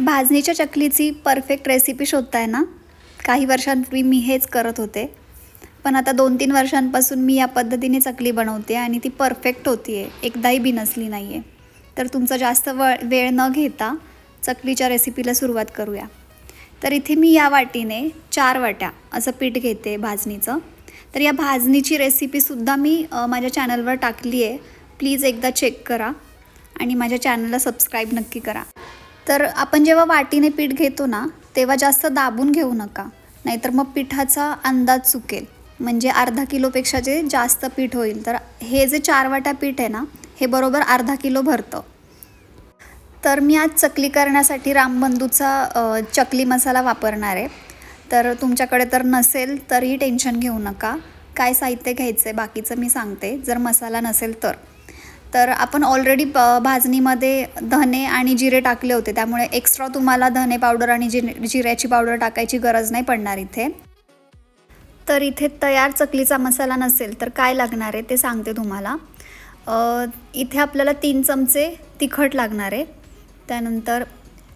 भाजणीच्या चकलीची perfect recipe शोधताय ना? काही वर्षांपूर्वी मी हेच करत होते. पण आता दोन तीन वर्षांपासून मी या पद्धतीने चकली बनवते आणि ती परफेक्ट होती आहे एकदाही बिनसली नाही आहे तर तुमचा जास्त व वेळ न घेता चकलीच्या रेसिपीला सुरुवात करूया. तर इथे मी या वाटीने चार वाट्या असं पीठ घेते भाजणीचं. तर या भाजणीची रेसिपीसुद्धा मी माझ्या चॅनलवर टाकली आहे प्लीज एकदा चेक करा आणि माझ्या चॅनलला सबस्क्राईब नक्की करा. तर आपण जेव्हा वाटीने पीठ घेतो ना तेव्हा जास्त दाबून घेऊ नका. नाहीतर मग पिठाचा अंदाज चुकेल. म्हणजे अर्धा किलोपेक्षा जे जास्त पीठ होईल. तर हे जे चार वाट्या पीठ आहे ना हे बरोबर अर्धा किलो भरतं. तर मी आज चकली करण्यासाठी रामबंधूचा चकली मसाला वापरणार आहे. तर तुमच्याकडे तर नसेल तरीही टेन्शन घेऊ नका. काय साहित्य घ्यायचं आहे बाकीचं मी सांगते. जर मसाला नसेल तर. तर आपण ऑलरेडी प भाजणीमध्ये धने आणि जिरे टाकले होते. त्यामुळे एक्स्ट्रा तुम्हाला धने पावडर आणि जि जिऱ्याची पावडर टाकायची गरज नाही पडणार इथे. तर इथे तयार चकलीचा मसाला नसेल तर काय लागणार आहे ते सांगते तुम्हाला. इथे आपल्याला तीन चमचे तिखट लागणार आहे. त्यानंतर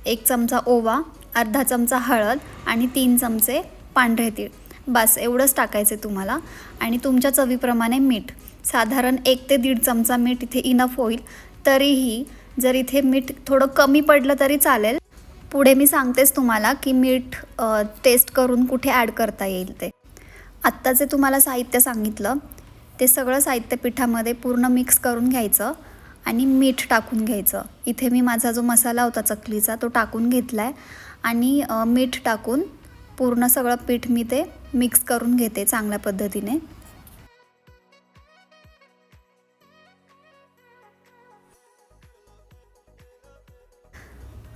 एक चमचा ओवा अर्धा चमचा हळद आणि तीन चमचे पांढरे तीळ. बस एवढंच टाकायचं आहे तुम्हाला. आणि तुमच्या चवीप्रमाणे मीठ. साधारण एक ते दीड चमचा मीठ इथे इनफ होईल. तरीही जर इथे मीठ थोडं कमी पडलं तरी चालेल. पुढे मी सांगतेच तुम्हाला की मीठ टेस्ट करून कुठे ॲड करता येईल ते. आत्ता जे तुम्हाला साहित्य सांगितलं ते सगळं साहित्य पिठामध्ये पूर्ण मिक्स करून घ्यायचं आणि मीठ टाकून घ्यायचं. इथे मी माझा जो मसाला होता चकलीचा तो टाकून घेतला आहे आणि मीठ टाकून पूर्ण सगळं पीठ मी ते मिक्स करून घेते चांगल्या पद्धतीने.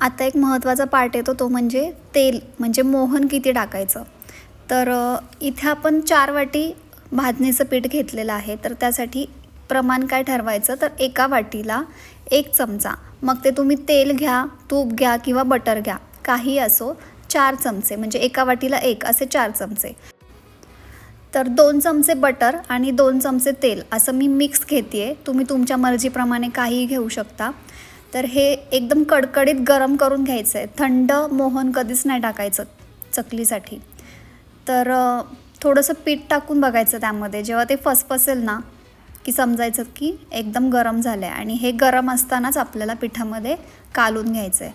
आता एक महत्त्वाचा पार्ट येतो तो म्हणजे तेल म्हणजे मोहन किती टाकायचं. तर इथे आपण चार वाटी भाजणीचं पीठ घेतलेलं आहे तर त्यासाठी प्रमाण काय ठरवायचं? तर एका वाटीला एक चमचा. मग ते तुम्ही तेल घ्या तूप घ्या किंवा बटर घ्या काही असो चार चमचे म्हणजे एका वाटीला एक असे चार चमचे. तर दोन चमचे बटर आणि दोन चमचे तेल असं मी मिक्स घेते आहे तुम्ही तुमच्या मर्जीप्रमाणे काहीही घेऊ शकता. तर हे एकदम कडकडीत गरम करून घ्यायचं आहे थंड मोहन कधीच नाही टाकायचं चकलीसाठी. तर थोडंसं पीठ टाकून बघायचं त्यामध्ये. जेव्हा ते फसफसेल ना की समजायचं की एकदम गरम झालं आहे आणि हे गरम असतानाच आपल्याला पिठामध्ये कालून घ्यायचं आहे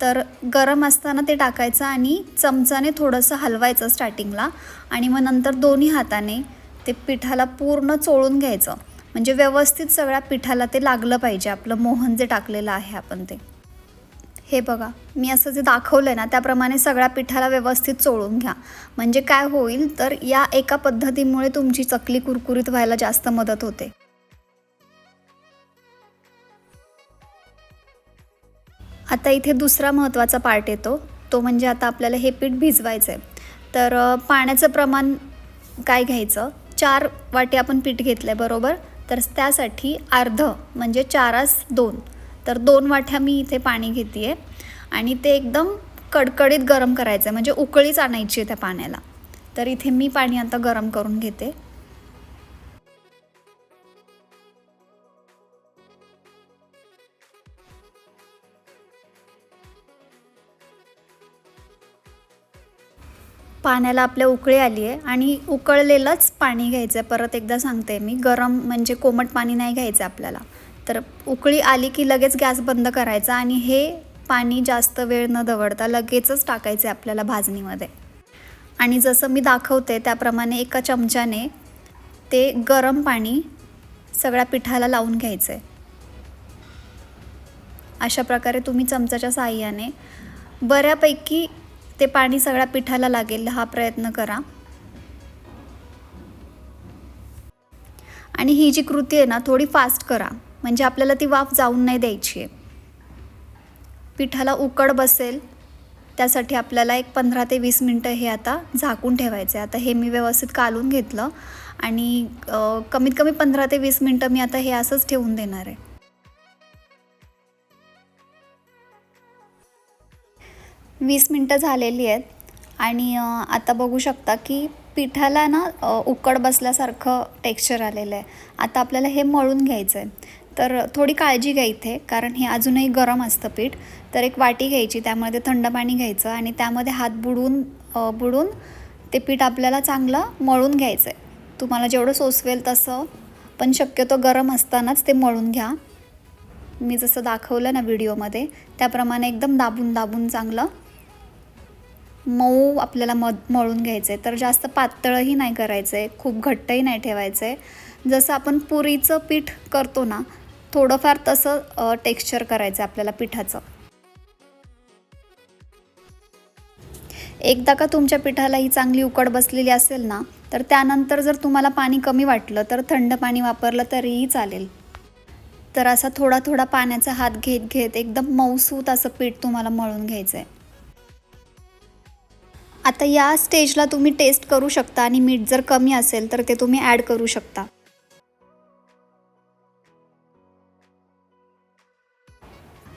तर गरम असताना ते टाकायचं आणि चमचाने थोडंसं हलवायचं स्टार्टिंगला आणि मग नंतर दोन्ही हाताने ते पिठाला पूर्ण चोळून घ्यायचं. म्हणजे व्यवस्थित सगळ्या पिठाला ते लागलं पाहिजे. आपलं मोहन जे टाकलेलं आहे आपण ते. हे बघा मी असं जे दाखवलं आहे ना त्याप्रमाणे सगळ्या पिठाला व्यवस्थित चोळून घ्या. म्हणजे काय होईल तर या एका पद्धतीमुळे तुमची चकली कुरकुरीत व्हायला जास्त मदत होते. आता इथे दुसरा महत्त्वाचा पार्ट येतो. तो म्हणजे आता आपल्याला हे पीठ भिजवायचं आहे तर पाण्याचं प्रमाण काय घ्यायचं? चार वाटी आपण पीठ घेतलं आहे बरोबर? तर त्यासाठी अर्ध म्हणजे चारास दोन. तर दोन वाट्या मी इथे पाणी घेते आहे आणि ते एकदम कडकडीत गरम करायचं आहे म्हणजे उकळीच आणायची आहे त्या पाण्याला. तर इथे मी पाणी आता गरम करून घेते. पाण्याला आपल्या उकळी आली आहे आणि उकळलेलंच पाणी घ्यायचं आहे परत एकदा सांगते मी गरम म्हणजे कोमट पाणी नाही घ्यायचं आपल्याला. तर उकळी आली की लगेच गॅस बंद करायचा आणि हे पाणी जास्त वेळ न दवडता लगेचच टाकायचं आहे आपल्याला भाजणीमध्ये. आणि जसं मी दाखवते त्याप्रमाणे एका चमच्याने ते गरम पाणी सगळ्या पिठाला लावून घ्यायचं आहे अशा प्रकारे तुम्ही चमचाच्या साहाय्याने बऱ्यापैकी ते पाणी सगळ्या पिठाला लागेल हा प्रयत्न करा. आणि ही जी कृती आहे ना थोडी फास्ट करा. म्हणजे आपल्याला ती वाफ जाऊन नाही द्यायची आहे. पिठाला उकड बसेल त्यासाठी आपल्याला एक पंधरा ते वीस मिनटं हे आता झाकून ठेवायचं आहे. आता हे मी व्यवस्थित कालून घेतलं आणि कमीत कमी पंधरा ते वीस मिनटं मी आता हे असंच ठेवून देणार आहे. वीस मिनटं झालेली आहेत. आणि आता बघू शकता की पिठाला ना उकड बसल्यासारखं टेक्स्चर आलेलं आहे. आता आपल्याला हे मळून घ्यायचं आहे तर थोडी काळजी घ्या इथे कारण हे अजूनही गरम असतं पीठ. तर एक वाटी घ्यायची त्यामध्ये थंड पाणी घ्यायचं आणि त्यामध्ये हात बुडवून बुडून ते पीठ आपल्याला चांगलं मळून घ्यायचं आहे तुम्हाला जेवढं सोसवेल तसं पण शक्यतो गरम असतानाच ते मळून घ्या. मी जसं दाखवलं ना व्हिडिओमध्ये त्याप्रमाणे एकदम दाबून दाबून चांगलं मऊ आपल्याला मद मळून घ्यायचं आहे तर जास्त पातळही नाही करायचं आहे खूप घट्टही नाही ठेवायचं आहे जसं आपण पुरीचं पीठ करतो ना थोडंफार तसं टेक्स्चर करायचं आहे आपल्याला पिठाचं. एकदा का तुमच्या पिठाला ही चांगली उकड बसलेली असेल ना तर त्यानंतर जर तुम्हाला पाणी कमी वाटलं तर थंड पाणी वापरलं तरीही चालेल. तर असा थोडा थोडा पाण्याचा हात घेत घेत एकदम मऊसूत असं पीठ तुम्हाला मळून घ्यायचं आहे आता या स्टेजला तुम्ही टेस्ट करू शकता आणि मीठ जर कमी असेल तर ते तुम्ही ॲड करू शकता.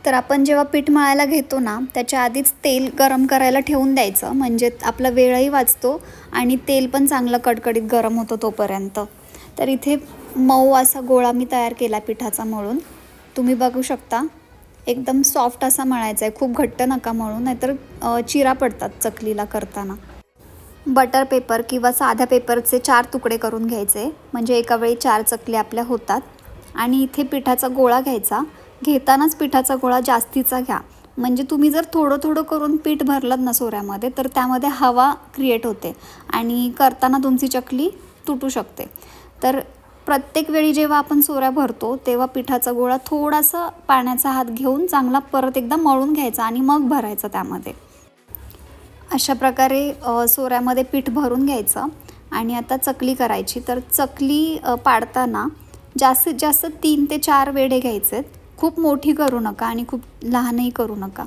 तर आपण जेव्हा पीठ मळायला घेतो ना त्याच्या आधीच तेल गरम करायला ठेवून द्यायचं. म्हणजे आपला वेळही वाचतो आणि तेल पण चांगलं कडकडीत गरम होतं तोपर्यंत. तर इथे मऊ असा गोळा मी तयार केला पिठाचा मळून. तुम्ही बघू शकता. एकदम सॉफ्ट असा मळायचा आहे खूप घट्ट नका म्हणून नाहीतर चिरा पडतात चकलीला करताना. बटर पेपर किंवा साध्या पेपरचे चार तुकडे करून घ्यायचे. म्हणजे एका वेळी चार चकली आपल्या होतात. आणि इथे पिठाचा गोळा घ्यायचा. घेतानाच पिठाचा गोळा जास्तीचा घ्या. म्हणजे तुम्ही जर थोडं थोडं करून पीठ भरलं ना सोऱ्यामध्ये तर त्यामध्ये हवा क्रिएट होते. आणि करताना तुमची चकली तुटू शकते. तर प्रत्येक वेळी जेव्हा आपण सोऱ्या भरतो तेव्हा पिठाचा गोळा थोडासा पाण्याचा हात घेऊन चांगला परत एकदा मळून घ्यायचा आणि मग भरायचा त्यामध्ये. अशा प्रकारे सोऱ्यामध्ये पीठ भरून घ्यायचं आणि आता चकली करायची. तर चकली पाडताना जास्तीत जास्त तीन ते चार वेढे घ्यायचे. खूप मोठी करू नका आणि खूप लहानही करू नका.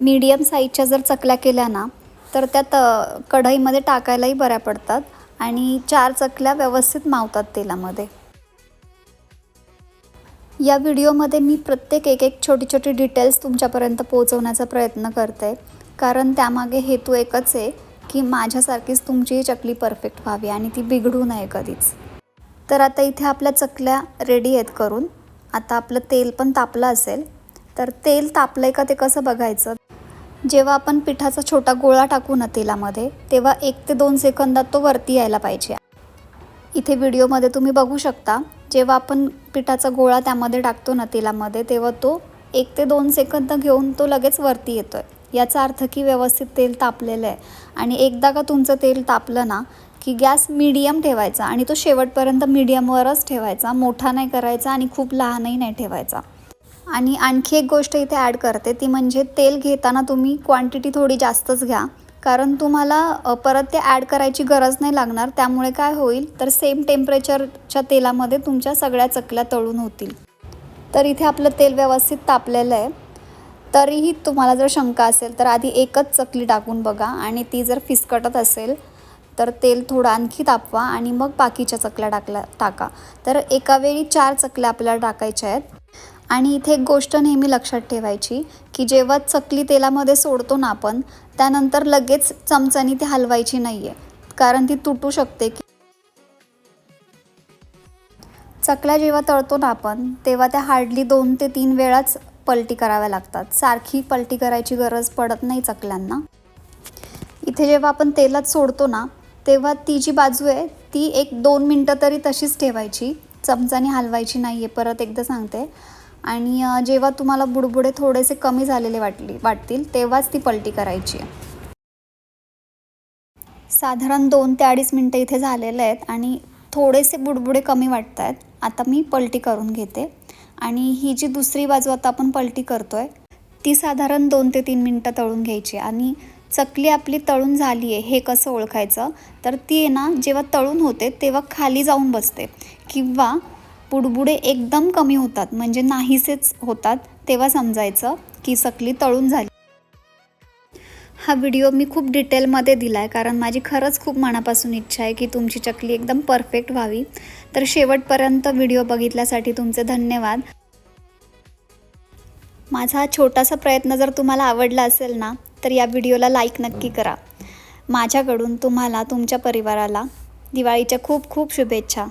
मीडियम साईजच्या जर चकल्या केल्या ना तर त्या त कढईमध्ये टाकायलाही बऱ्या पडतात. आणि चार चकल्या व्यवस्थित मावतात तेलामध्ये. या व्हिडिओमध्ये मी प्रत्येक एक एक छोटी छोटी डिटेल्स तुमच्यापर्यंत पोहोचवण्याचा प्रयत्न करते. कारण त्यामागे हेतू एकच आहे की माझ्यासारखीच तुमची चकली परफेक्ट व्हावी आणि ती बिघडू नये कधीच. तर आता इथे आपल्या चकल्या रेडी आहेत करून. आता आपलं तेल पण तापलं असेल. तर तेल तापलं आहे का ते कसं बघायचं? जेव्हा आपण पिठाचा छोटा गोळा टाकू ना तेलामध्ये तेव्हा एक ते दोन सेकंदात तो वरती यायला पाहिजे. इथे व्हिडिओमध्ये तुम्ही बघू शकता जेव्हा आपण पिठाचा गोळा त्यामध्ये टाकतो ना तेलामध्ये तेव्हा तो एक ते दोन सेकंद घेऊन तो लगेच वरती येतो आहे याचा अर्थ की व्यवस्थित तेल तापलेलं आहे. आणि एकदा का तुमचं तेल तापलं ना की गॅस मीडियम ठेवायचा आणि तो शेवटपर्यंत मीडियमवरच ठेवायचा मोठा नाही करायचा आणि खूप लहानही नाही ठेवायचा. आणि आणखी एक गोष्ट इथे ॲड करते ती म्हणजे तेल घेताना तुम्ही क्वांटिटी थोडी जास्तच घ्या. कारण तुम्हाला परत ते ॲड करायची गरज नाही लागणार त्यामुळे काय होईल तर सेम टेम्परेचरच्या तेलामध्ये तुमच्या सगळ्या चकल्या तळून होतील. तर इथे आपलं तेल व्यवस्थित तापलेलं आहे. तरीही तुम्हाला जर शंका असेल तर आधी एकच चकली टाकून बघा आणि ती जर फिसकटत असेल तर तेल थोडं आणखी तापवा आणि मग बाकीच्या चकल्या टाकल्या टाका. तर एका वेळी चार चकल्या आपल्याला टाकायच्या आहेत. आणि इथे एक गोष्ट नेहमी लक्षात ठेवायची की जेव्हा चकली तेलामध्ये सोडतो ना आपण त्यानंतर लगेच चमचानी ती हलवायची नाही आहे कारण ती तुटू शकते की चकल्या जेव्हा तळतो ना आपण तेव्हा त्या हार्डली दोन ते तीन वेळाच पलटी कराव्या लागतात. सारखी पलटी करायची गरज पडत नाही चकल्यांना. इथे जेव्हा आपण तेलात सोडतो ना तेव्हा ती जी बाजू आहे ती एक दोन मिनटं तरी तशीच ठेवायची. चमचाने हलवायची नाही आहे परत एकदा सांगते. आणि जेव्हा तुम्हाला बुडबुडे थोडेसे कमी झालेले वाटली वाटतील तेव्हाच ती पलटी करायची आहे. साधारण दोन ते अडीच मिनटं इथे झालेले आहेत आणि थोडेसे बुडबुडे कमी वाटत आहेत आता मी पलटी करून घेते. आणि ही जी दुसरी बाजू आता आपण पलटी करतो आहे ती साधारण दोन ते तीन मिनटं तळून घ्यायची आणि चकली आपली तळून झाली आहे हे कसं ओळखायचं? तर ती आहे ना जेव्हा तळून होते तेव्हा खाली जाऊन बसते. किंवा बुडबुडे एकदम कमी होतात म्हणजे नाहीसेच होतात तेव्हा समजायचं की सकली तळून झाली. हा व्हिडिओ मी खूप डिटेलमध्ये दिला आहे कारण माझी खरंच खूप मनापासून इच्छा आहे की तुमची चकली एकदम परफेक्ट व्हावी. तर शेवटपर्यंत व्हिडिओ बघितल्यासाठी तुमचे धन्यवाद. माझा हा छोटासा प्रयत्न जर तुम्हाला आवडला असेल ना तर या व्हिडिओला लाईक नक्की करा. माझ्याकडून तुम्हाला तुमच्या परिवाराला दिवाळीच्या खूप खूप शुभेच्छा.